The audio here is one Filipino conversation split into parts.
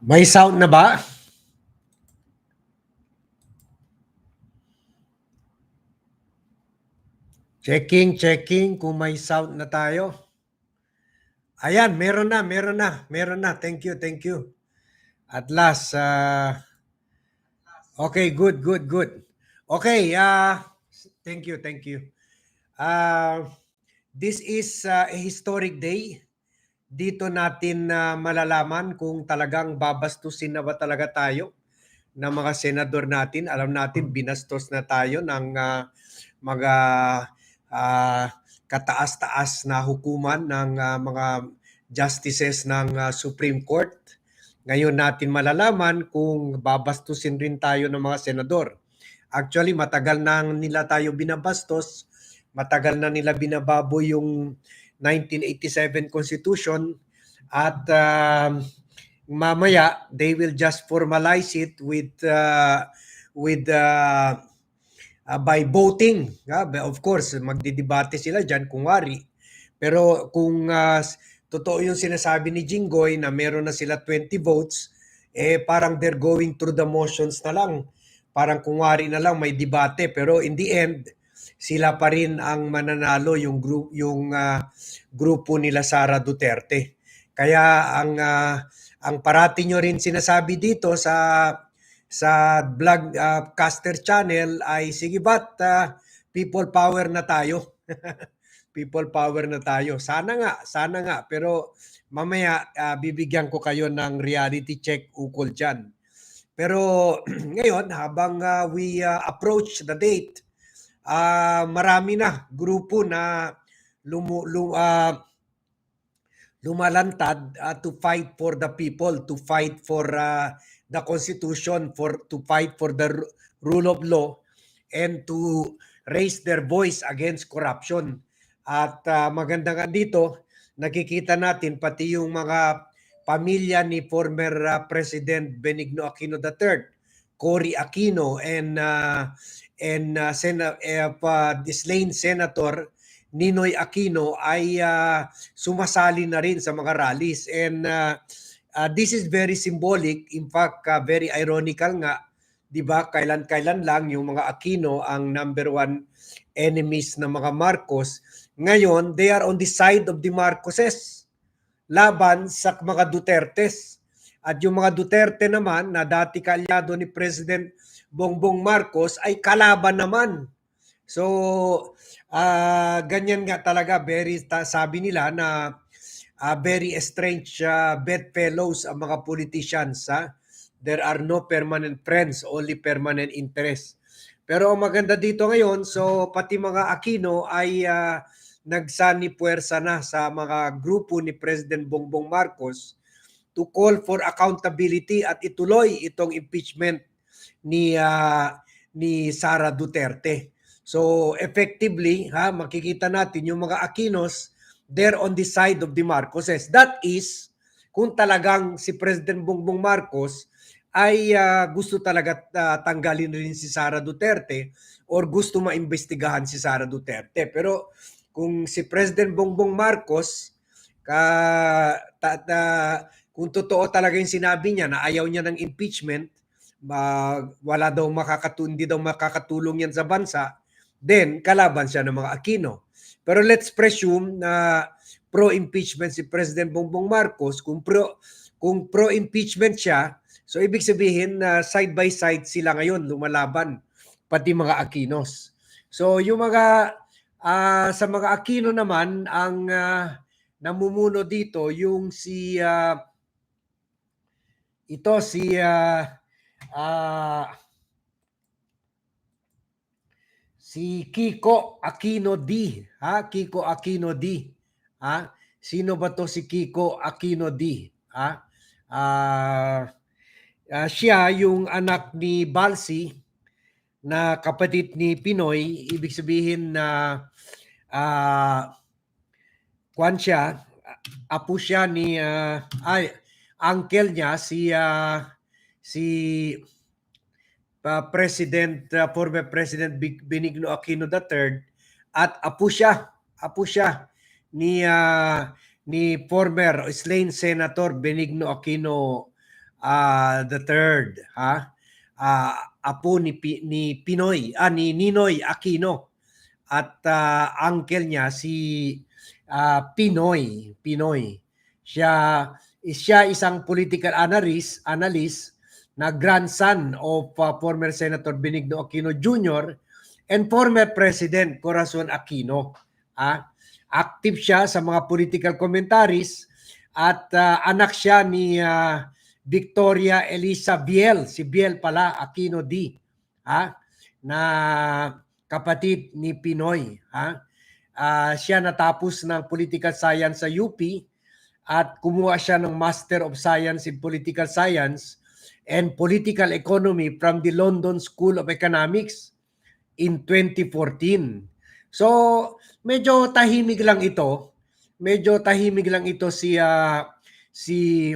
May sound na ba? Checking, checking kung may sound na tayo. Ayan, meron na, meron na, meron na. Thank you, thank you. At last, uh, okay, good, good, good. Okay, uh, thank you, thank you. Uh, this is uh, a historic day. Dito natin na malalaman kung talagang babastusin na ba talaga tayo ng mga senador natin. Alam natin, binastos na tayo ng uh, mga uh, kataas-taas na hukuman ng uh, mga justices ng uh, Supreme Court. Ngayon natin malalaman kung babastusin rin tayo ng mga senador. Actually, matagal na nila tayo binabastos. Matagal na nila binababo yung 1987 Constitution at uh, mamaya they will just formalize it with uh, with uh, uh, by voting. Uh, of course, magdidebate sila diyan kung wari. Pero kung uh, totoo yung sinasabi ni Jinggoy na meron na sila 20 votes, eh parang they're going through the motions na lang. Parang kung wari na lang may debate pero in the end sila pa rin ang mananalo yung group yung uh, grupo nila Sara Duterte. Kaya ang uh, ang parati nyo rin sinasabi dito sa sa vlog uh, caster channel ay sige bat uh, people power na tayo. people power na tayo. Sana nga, sana nga pero mamaya uh, bibigyan ko kayo ng reality check ukol diyan. Pero ngayon habang uh, we uh, approach the date uh, marami na grupo na lumu, lum, uh, lumalantad uh, to fight for the people, to fight for uh, the constitution, for to fight for the rule of law and to raise their voice against corruption. At uh, maganda nga dito, nakikita natin pati yung mga pamilya ni former uh, President Benigno Aquino III, Cory Aquino and uh, and uh, Sen- uh, uh, slain Senator Ninoy Aquino ay uh, sumasali na rin sa mga rallies. And uh, uh, this is very symbolic. In fact uh, very ironical nga 'di ba? Kailan-kailan lang yung mga Aquino ang number one enemies ng mga Marcos. Ngayon they are on the side of the Marcoses laban sa mga Dutertes. At yung mga Duterte naman na dati kalyado ni President Bongbong Marcos ay kalaban naman. So, uh, ganyan nga talaga, very sabi nila na uh, very strange uh, bedfellows ang mga politicians. Ha? There are no permanent friends, only permanent interests. Pero ang maganda dito ngayon, so pati mga Aquino ay uh, nagsani puwersa na sa mga grupo ni President Bongbong Marcos to call for accountability at ituloy itong impeachment ni uh, ni Sara Duterte. So effectively, ha, makikita natin yung mga Aquinos they're on the side of the Marcoses. That is kung talagang si President Bongbong Marcos ay uh, gusto talaga uh, tanggalin rin si Sara Duterte or gusto maimbestigahan si Sara Duterte. Pero kung si President Bongbong Marcos ka ta, ta, kung totoo talaga yung sinabi niya na ayaw niya ng impeachment, uh, wala daw makakatulong, hindi daw makakatulong yan sa bansa, then kalaban siya ng mga Aquino. Pero let's presume na pro-impeachment si President Bongbong Marcos, kung pro kung pro-impeachment siya, so ibig sabihin na uh, side by side sila ngayon lumalaban pati mga Aquinos. So yung mga uh, sa mga Aquino naman ang uh, namumuno dito yung si uh, ito si uh, uh, si Kiko Aquino D, ha? Kiko Aquino D. Ha? Sino ba to si Kiko Aquino D? Ha? Uh, uh, siya yung anak ni Balsi na kapatid ni Pinoy, ibig sabihin na uh, kwan siya, apo siya ni uh, ay uncle niya si uh, si uh, President uh, former President Benigno Aquino III at apo siya, apo siya ni uh, ni former slain Senator Benigno Aquino the third, ha? Ah, apo ni, ni Pinoy, ah, ni Ninoy Aquino. At ah, uncle niya si ah, Pinoy, Pinoy. Siya siya isang political analyst, analyst na grandson of ah, former Senator Benigno Aquino Jr. and former President Corazon Aquino. Ah, active siya sa mga political commentaries at ah, anak siya ni ah, Victoria Elisa Biel, si Biel pala, Aquino D. Ha? Na kapatid ni Pinoy. Ah, siya natapos ng political science sa UP at kumuha siya ng Master of Science in Political Science and Political Economy from the London School of Economics in 2014. So, medyo tahimik lang ito. Medyo tahimik lang ito si ah, si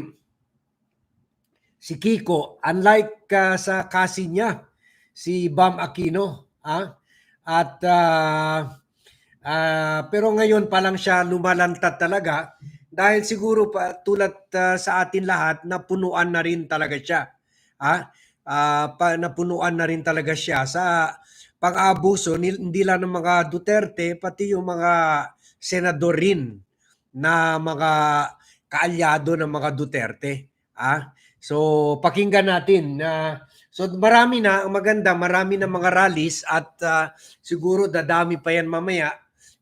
si Kiko unlike ah, sa kasi niya si Bam Aquino ah at ah, ah, pero ngayon pa lang siya lumalantad talaga dahil siguro pa tulad ah, sa atin lahat napunuan na rin talaga siya ah Ah, pa, napunuan na rin talaga siya sa pang-abuso hindi lang ng mga Duterte pati yung mga senador rin na mga kaalyado ng mga Duterte ah So pakinggan natin na so marami na ang maganda, marami na mga rallies at ah, siguro dadami pa yan mamaya.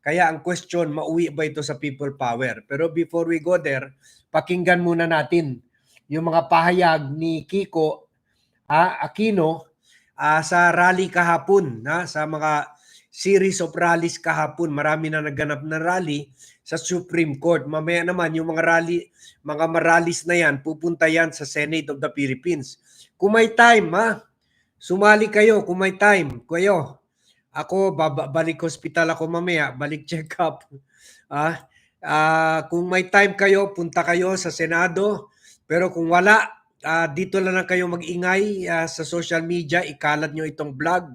Kaya ang question, mauwi ba ito sa people power? Pero before we go there, pakinggan muna natin yung mga pahayag ni Kiko ah, Aquino ah, sa rally kahapon, na sa mga series of rallies kahapon. Marami na nagganap na rally sa Supreme Court. Mamaya naman yung mga rally, mga maralis na yan, pupunta yan sa Senate of the Philippines. Kung may time, ha? Sumali kayo kung may time. Kayo. Ako, balik hospital ako mamaya, balik check up. Ah, ah, kung may time kayo, punta kayo sa Senado. Pero kung wala, ah, dito lang lang kayo mag-ingay ah, sa social media, ikalat nyo itong vlog,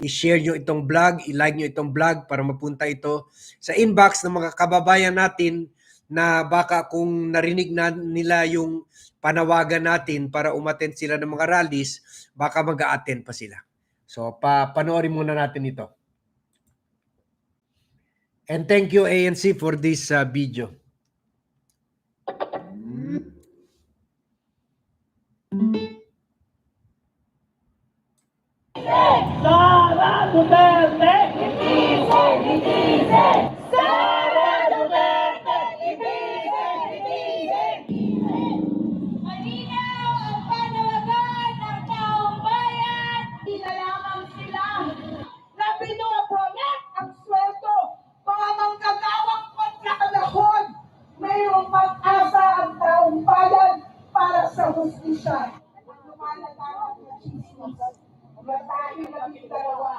i-share nyo itong vlog, i-like nyo itong vlog para mapunta ito sa inbox ng mga kababayan natin na baka kung narinig na nila yung panawagan natin para umattend sila ng mga rallies, baka mag attend pa sila. So, pa panoorin muna natin ito. And thank you ANC for this uh, video. Duterte! Ibigay! Ibigay! Sara Duterte! Ibigay! Ibigay! Malinaw ang panawagan ng taong bayan. Sila lamang sila. Na pinupromet ang sweldo mga manggagawang kontrakalahon. Mayroong pag-asa ang taong bayan para sa hustisya. Ng.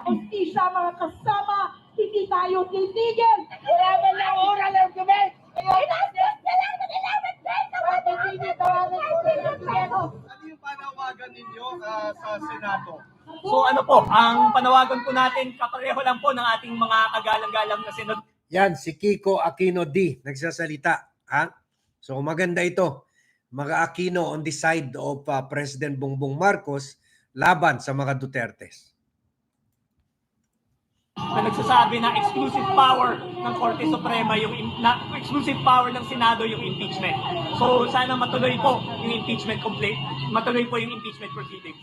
Hustisya mga kasama, hindi tayo titigil. Wala man lang oral argument. Inastos na lang Bakit hindi tawagan oral argument? Ano yung panawagan ninyo sa, sa Senado? So ano po, ang panawagan po natin, kapareho lang po ng ating mga kagalang-galang na senador Yan, si Kiko Aquino D, nagsasalita. Ha? So maganda ito. Mga Aquino on the side of uh, President Bongbong Marcos laban sa mga Dutertes. Na nagsasabi na exclusive power ng Korte Suprema yung na, exclusive power ng Senado yung impeachment. So sana matuloy po yung impeachment complaint, matuloy po yung impeachment proceedings.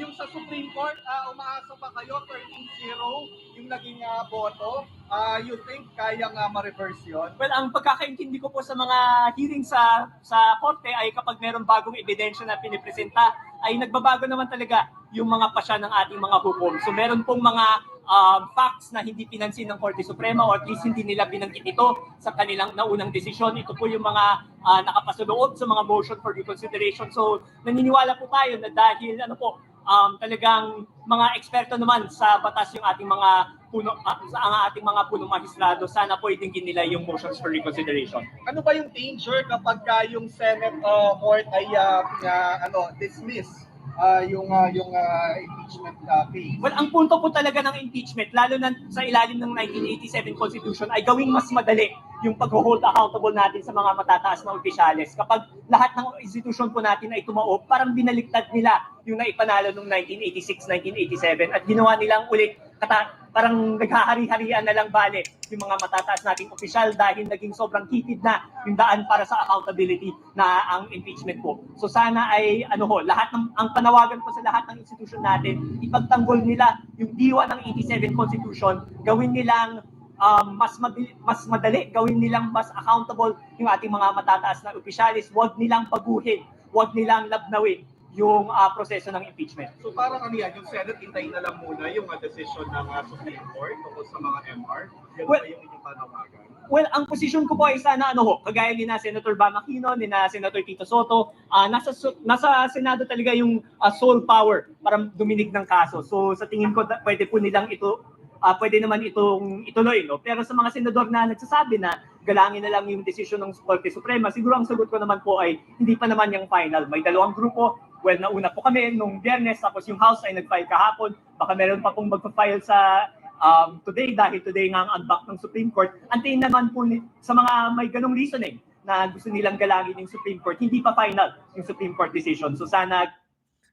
Yung sa Supreme Court, ah, umaasa pa kayo 13-0 yung naging ah, boto. Ah, you think kayang uh, ma-reverse yun? Well, ang pagkakaintindi ko po sa mga hearing sa sa korte ay kapag meron bagong ebidensya na pinipresenta ay nagbabago naman talaga yung mga pasya ng ating mga hukom. So meron pong mga um, facts na hindi pinansin ng Korte Suprema or at least hindi nila binanggit ito sa kanilang naunang desisyon. Ito po yung mga uh, nakapasuloob sa mga motion for reconsideration. So naniniwala po tayo na dahil ano po, um, talagang mga eksperto naman sa batas yung ating mga puno, uh, sa ang ating mga punong magistrado, sana po itingin nila yung motions for reconsideration. Ano ba yung danger kapag ka yung Senate uh, court ay ah, ah, ano, dismiss ah, yung ah, yung ah, impeachment ah, case? Well, ang punto po talaga ng impeachment, lalo na sa ilalim ng 1987 Constitution, ay gawing mas madali yung pag-hold accountable natin sa mga matataas na opisyales. Kapag lahat ng institusyon po natin ay tumaob, parang binaliktad nila yung naipanalo noong 1986, 1987 at ginawa nilang ulit kata, parang naghahari-harian na lang bale yung mga matataas nating opisyal dahil naging sobrang kitid na yung daan para sa accountability na ang impeachment po. So sana ay ano ho, lahat ng ang panawagan po sa lahat ng institusyon natin, ipagtanggol nila yung diwa ng 87 Constitution, gawin nilang um, mas madali, mas madali, gawin nilang mas accountable yung ating mga matataas na opisyalis, wag nilang paguhin, wag nilang labnawin yung ah, proseso ng impeachment. So parang ano yan, yung Senate, hintayin na lang muna yung uh, decision ng uh, Supreme Court tungkol sa mga MR. Yan Well- yung inyong panawagan? Well, ang posisyon ko po ay sana ano ho, kagaya ni na Senator Bam Aquino, ni na Senator Tito Soto, ah, nasa nasa Senado talaga yung ah, sole power para duminig ng kaso. So sa tingin ko pwede po nilang ito ah, pwede naman itong ituloy no. Pero sa mga senador na nagsasabi na galangin na lang yung desisyon ng Korte Suprema, siguro ang sagot ko naman po ay hindi pa naman yung final. May dalawang grupo, well nauna po kami nung Biyernes tapos yung House ay nag-file kahapon. Baka meron pa pong magpa-file sa um, today dahil today nga ang unback ng Supreme Court. Antayin naman po ni- sa mga may ganong reasoning na gusto nilang galangin yung Supreme Court, hindi pa final yung Supreme Court decision. So sana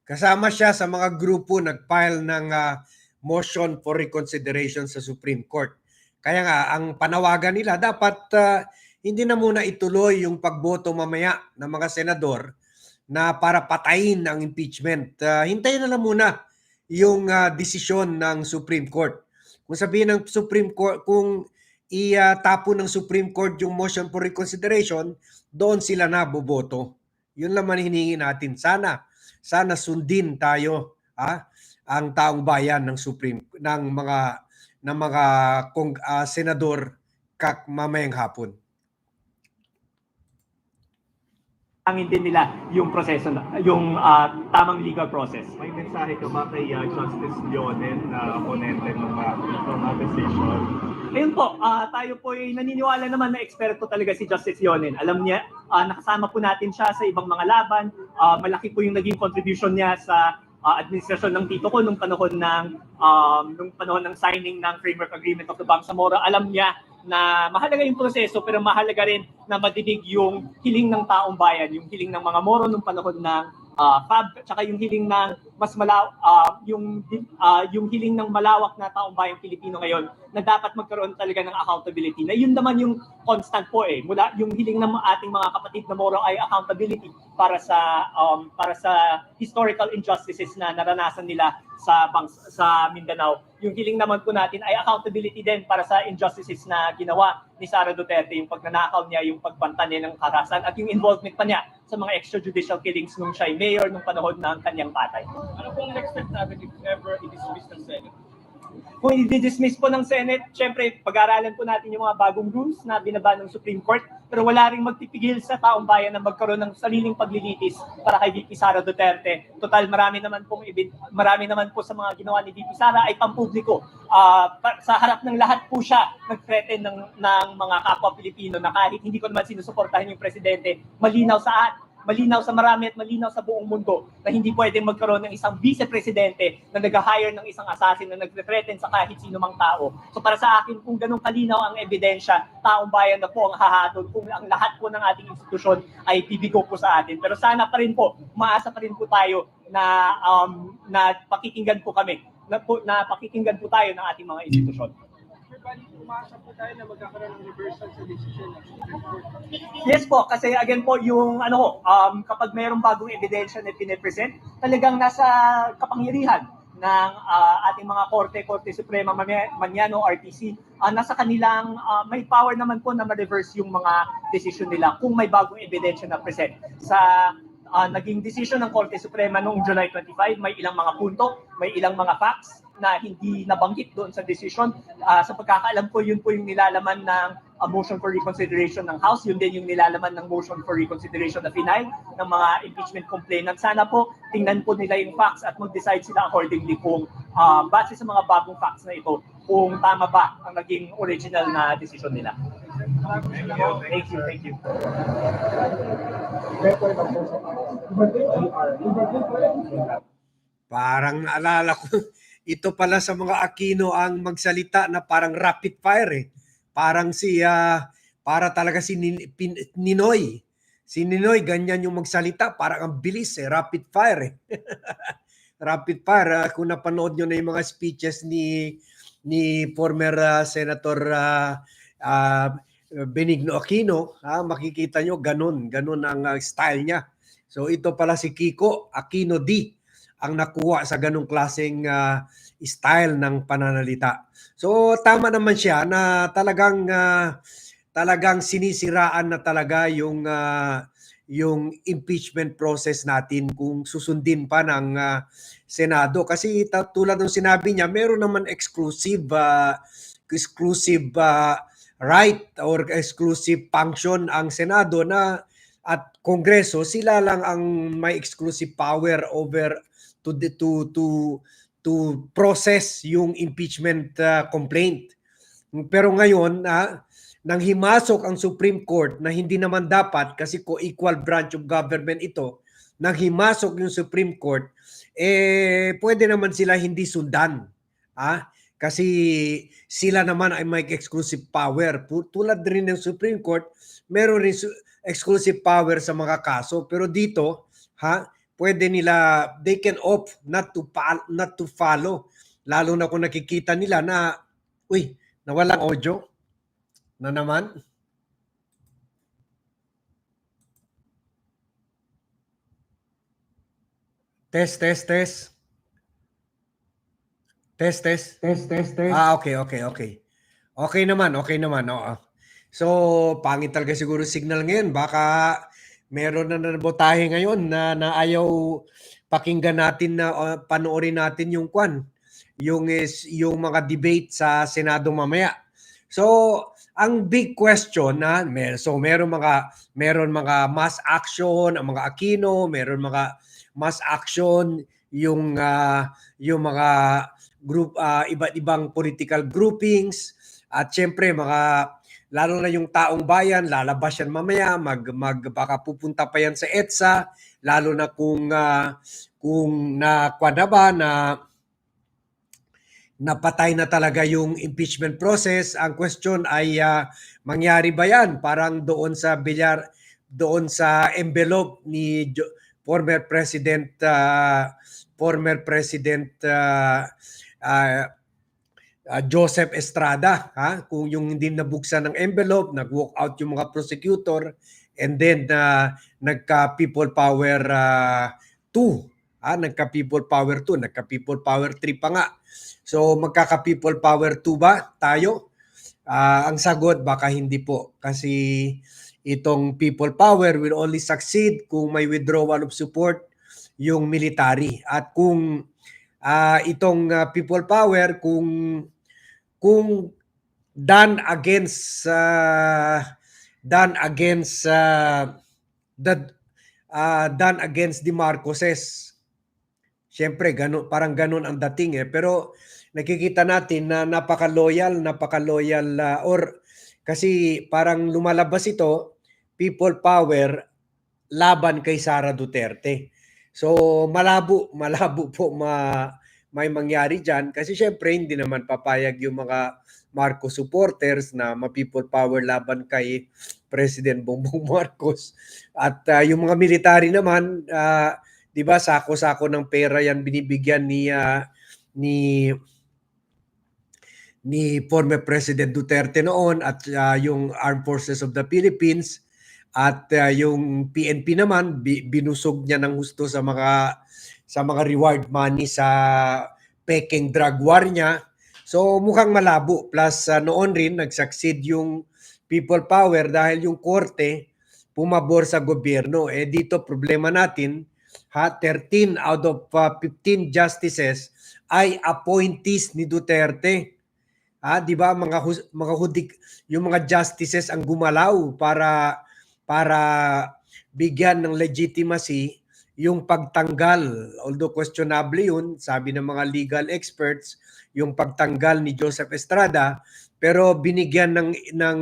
Kasama siya sa mga grupo nag-file ng ah, motion for reconsideration sa Supreme Court. Kaya nga, ang panawagan nila, dapat ah, hindi na muna ituloy yung pagboto mamaya ng mga senador na para patayin ang impeachment. Ah, hintayin na lang muna yung ah, desisyon ng Supreme Court. Kung sabihin ng Supreme Court, kung i-tapo ng Supreme Court yung motion for reconsideration, doon sila na boboto. Yun naman hinihingi natin. Sana sana sundin tayo ha ang taong bayan ng Supreme ng mga ng mga kong ah, senador kak mamayang hapon. hangin din nila yung proseso, na- yung ah, tamang legal process. May mensahe ka ba kay uh, Justice Leonen na uh, ng, uh, decision? Ayun po, ah, tayo po ay naniniwala naman na eksperto talaga si Justice Yonen. Alam niya, ah, nakasama po natin siya sa ibang mga laban. Ah, malaki po yung naging contribution niya sa ah, administrasyon ng tito ko nung panahon ng um, nung panahon ng signing ng Framework Agreement of the Bangsamoro. Alam niya na mahalaga yung proseso pero mahalaga rin na madidig yung hiling ng taong bayan, yung hiling ng mga Moro nung panahon ng ah, FAB, tsaka yung hiling ng mas malaw ah, yung ah, yung hiling ng malawak na taong bayang Pilipino ngayon na dapat magkaroon talaga ng accountability. Na yun naman yung constant po eh. Mula yung hiling ng ating mga kapatid na Moro ay accountability para sa um, para sa historical injustices na naranasan nila sa bangs sa Mindanao. Yung hiling naman po natin ay accountability din para sa injustices na ginawa ni Sara Duterte, yung pagnanakaw niya, yung pagbanta niya ng karasan at yung involvement pa niya sa mga extrajudicial killings nung siya ay mayor nung panahon ng kanyang patay. Ano pong next step natin if ever i-dismiss ng Senate? Kung i-dismiss po ng Senate, syempre, pag-aralan po natin yung mga bagong rules na binaba ng Supreme Court, pero wala ring magpipigil sa taong bayan na magkaroon ng sariling paglilitis para kay VP Sara Duterte. Total, marami naman ibin, marami naman po sa mga ginawa ni VP Sara ay pampubliko. Pa- sa harap ng lahat po siya nag-threaten ng, ng mga kapwa Pilipino na kahit hindi ko naman sinusuportahan yung presidente, malinaw sa malinaw sa marami at malinaw sa buong mundo na hindi pwedeng magkaroon ng isang vice-presidente na nag-hire ng isang assassin na nagre-threaten sa kahit sino mang tao. So para sa akin, kung ganun kalinaw ang ebidensya, taong bayan na po ang hahatol kung ang lahat po ng ating institusyon ay bibigo po sa atin. Pero sana pa rin po, maasa pa rin po tayo na um, na pakikinggan po kami na, po, na pakikinggan po tayo ng ating mga institusyon. Umasa po tayo na magkakaroon ng reversal sa decision ng. Yes po, kasi again po, yung ano ho, um, kapag mayroong bagong ebidensya na pinipresent, talagang nasa kapangyarihan ng ah, ating mga korte, Korte Suprema Maniano, RTC, ah, nasa kanilang, ah, may power naman po na ma-reverse yung mga decision nila kung may bagong ebidensya na present. Sa ah, naging decision ng Korte Suprema noong July 25, may ilang mga punto, may ilang mga facts na hindi nabanggit doon sa decision. Ah, sa pagkakaalam ko, yun po yung nilalaman ng a motion for reconsideration ng House. Yun din yung nilalaman ng motion for reconsideration na final ng mga impeachment complainant. Sana po tingnan po nila yung facts at mag-decide sila accordingly kung ah, base sa mga bagong facts na ito, kung tama ba ang naging original na decision nila. Thank you, thank you. Parang naalala ko ito pala sa mga Aquino ang magsalita na parang rapid fire eh. Parang si ah, para talaga si Nin- Pin- Ninoy. Si Ninoy, ganyan yung magsalita, parang ang bilis eh, rapid fire eh. rapid fire. ah, kung napanood nyo na yung mga speeches ni ni former ah, Senator ah, ah, Benigno Aquino, ah, makikita nyo ganun, ganun ang ah, style niya. So ito pala si Kiko Aquino D ang nakuha sa ganung klaseng ah, style ng pananalita. So tama naman siya na talagang ah, talagang sinisiraan na talaga yung ah, yung impeachment process natin kung susundin pa ng ah, Senado kasi tulad ng sinabi niya meron naman exclusive ah, exclusive ah, right or exclusive function ang Senado na at Kongreso sila lang ang may exclusive power over to to to to process yung impeachment ah, complaint. Pero ngayon, ah, nang himasok ang Supreme Court na hindi naman dapat kasi co-equal branch of government ito, nang himasok yung Supreme Court, eh pwede naman sila hindi sundan. Ah, kasi sila naman ay may exclusive power. Tulad rin ng Supreme Court, meron rin exclusive power sa mga kaso. Pero dito, ha, pwede nila, they can opt not to, not to follow. Lalo na kung nakikita nila na, uy, nawalang audio na naman. Test, test, test. Test, test. Test, test, test. Ah, okay, okay, okay. Okay naman, okay naman. Oo. So, pangit talaga siguro signal ngayon. Baka meron na nabotahe ngayon na, na ayaw pakinggan natin na uh, panoorin natin yung kwan. Yung is yung mga debate sa Senado mamaya. So, ang big question na mer so meron mga meron mga mass action, ang mga Aquino, meron mga mass action yung ah, yung mga group ah, iba't ibang political groupings at syempre mga lalo na yung taong bayan lalabas yan mamaya mag, mag baka pupunta pa yan sa EDSA. Lalo na kung ah, kung na na ba na napatay na talaga yung impeachment process. Ang question ay ah, mangyari ba yan? Parang doon sa bilyar doon sa envelope ni Jo- former president ah, former president ah, ah, ah, Joseph Estrada ha? Kung yung hindi nabuksan ng envelope nag-walk out yung mga prosecutor and then ah, nagka people power 2 ah nagka people power 2 nagka people power 3 pa nga. So magkaka people power 2 ba tayo? Ah, ang sagot baka hindi po. Kasi itong people power will only succeed kung may withdrawal of support yung military. At kung ah, itong ah, people power kung kung done against uh, done against uh, the uh, done against the Marcoses. Siyempre, ganun, parang ganun ang dating eh. Pero nakikita natin na napaka-loyal, napaka-loyal uh, or kasi parang lumalabas ito, people power laban kay Sara Duterte. So malabo, malabo po ma may mangyari diyan kasi syempre hindi naman papayag yung mga Marcos supporters na ma-people power laban kay President Bongbong Marcos. At uh, yung mga military naman, uh, 'di ba, sako-sako ng pera 'yan binibigyan ni uh, ni ni former President Duterte noon at uh, yung Armed Forces of the Philippines at uh, yung PNP naman bi- binusog niya ng gusto sa mga sa mga reward money sa peking drug war niya. So mukhang malabo plus uh, noon rin nag-succeed yung people power dahil yung korte pumabor sa gobyerno. Eh dito problema natin ha 13 out of uh, 15 justices ay appointees ni Duterte. Ah, 'di ba mga mga hudik yung mga justices ang gumalaw para para bigyan ng legitimacy yung pagtanggal although questionable yun sabi ng mga legal experts yung pagtanggal ni Joseph Estrada pero binigyan ng ng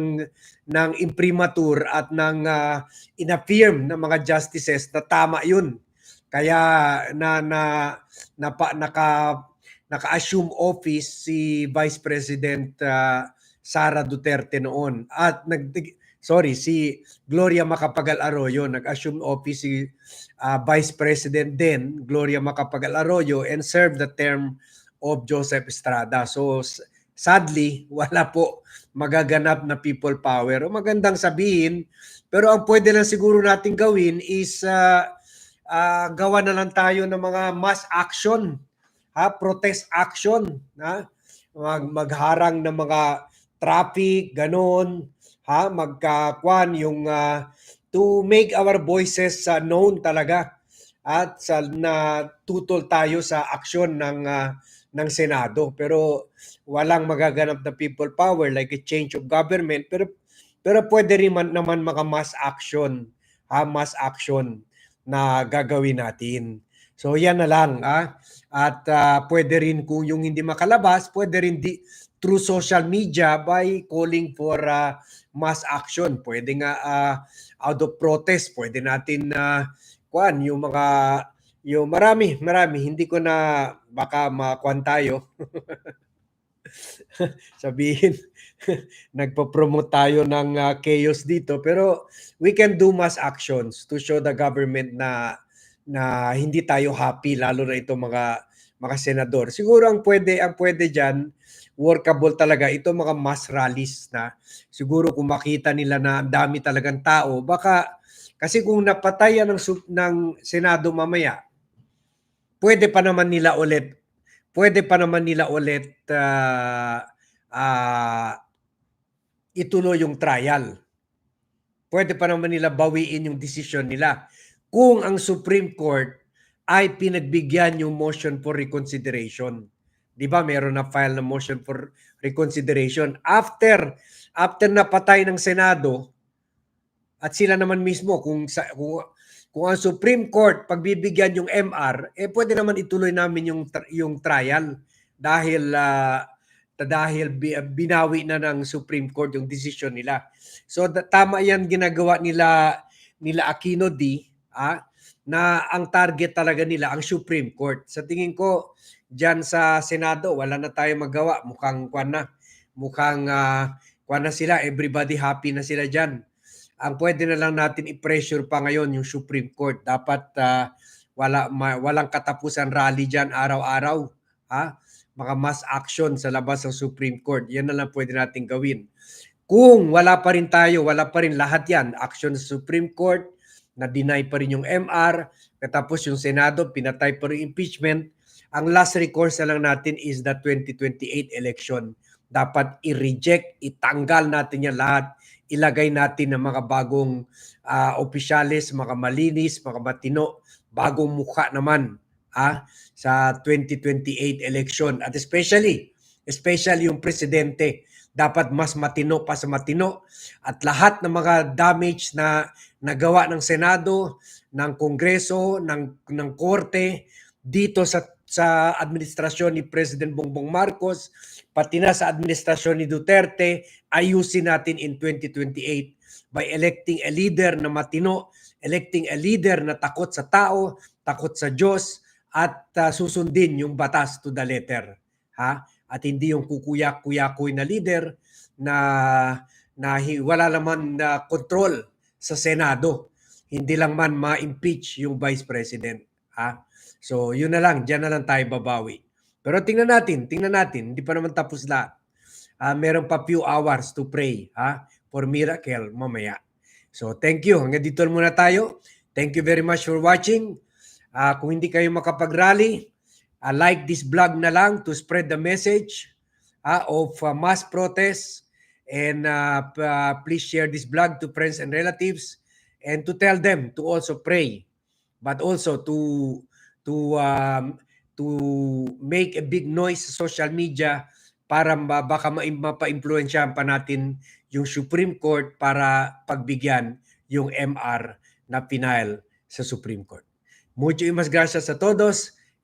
ng imprimatur at ng uh, inaffirm ng mga justices na tama yun. Kaya na na, na naka naka-assume office si Vice President uh, Sara Duterte noon. At nag sorry, si Gloria Macapagal Arroyo, nag-assume office si ah, Vice President din, Gloria Macapagal Arroyo, and served the term of Joseph Estrada. So, sadly, wala po magaganap na people power. O magandang sabihin, pero ang pwede lang siguro natin gawin is ah, ah, gawa na lang tayo ng mga mass action, ha, protest action, ha? Mag magharang ng mga traffic, ganon, ha, magkakwan yung ah, to make our voices ah, known talaga. At sa na tutol tayo sa aksyon ng ah, ng Senado. Pero walang magaganap na people power like a change of government. Pero pero pwede rin man, naman mga mass action. Ha? Mass action na gagawin natin. So yan na lang ah. At ah, pwede rin kung yung hindi makalabas pwede rin di, through social media by calling for ah, mass action. Pwede nga ah, out of protest. Pwede natin na kuan yung mga yung marami marami. Hindi ko na baka makuan tayo. Sabihin nagpo-promote tayo ng ah, chaos dito. Pero we can do mass actions to show the government na na hindi tayo happy lalo na itong mga mga senador. Siguro ang pwede ang pwede diyan workable talaga ito mga mass rallies na siguro kung makita nila na dami talagang tao baka kasi kung napatayan ng ng Senado mamaya pwede pa naman nila ulit pwede pa naman nila ulit ah, ah, ituloy yung trial. Pwede pa naman nila bawiin yung desisyon nila. Kung ang Supreme Court ay pinagbigyan yung motion for reconsideration. 'Di ba? Meron na file na motion for reconsideration after after napatay ng Senado at sila naman mismo kung sa kung, kung ang Supreme Court pagbibigyan yung MR, eh pwede naman ituloy namin yung yung trial dahil ah, dahil bi- binawi na ng Supreme Court yung decision nila. So tama 'yan ginagawa nila nila Aquino D, ah, na ang target talaga nila ang Supreme Court. Sa tingin ko diyan sa Senado wala na tayong magawa, mukhang kwan na. Mukhang ah, kwan na sila, everybody happy na sila diyan. Ang pwede na lang natin i-pressure pa ngayon yung Supreme Court. Dapat ah, wala ma- walang katapusan rally diyan araw-araw, ha? mga mass action sa labas ng Supreme Court. Yan na lang pwede natin gawin. Kung wala pa rin tayo, wala pa rin lahat yan, action sa Supreme Court, na-deny pa rin yung MR, katapos yung Senado, pinatay pa rin impeachment, ang last recourse na lang natin is the 2028 election. Dapat i-reject, itanggal natin yan lahat, ilagay natin ng mga bagong ah, opisyalis, mga malinis, mga matino, bagong mukha naman ah, sa 2028 election. At especially especially yung presidente dapat mas matino pa sa matino at lahat ng mga damage na nagawa ng Senado, ng Kongreso, ng ng Korte dito sa sa administrasyon ni President Bongbong Marcos pati na sa administrasyon ni Duterte ayusin natin in 2028 by electing a leader na matino, electing a leader na takot sa tao, takot sa Diyos at uh, susundin yung batas to the letter. Ha? At hindi yung kukuyak-kuyakoy na leader na na wala naman na control sa Senado. Hindi lang man ma-impeach yung Vice President. Ha? So, yun na lang. Diyan na lang tayo babawi. Pero tingnan natin, tingnan natin. Hindi pa naman tapos lahat. Ah, meron pa few hours to pray ha, for miracle mamaya. So, thank you. Hanggang dito muna tayo. Thank you very much for watching. Ah, kung hindi kayo makapag-rally, ah, like this vlog na lang to spread the message ah, of ah, mass protest and p- ah, please share this vlog to friends and relatives and to tell them to also pray but also to to um, to make a big noise sa social media para baka ma- mapa-impluensyahan pa natin yung Supreme Court para pagbigyan yung MR na final sa Supreme Court. Mucho mas gracias a todos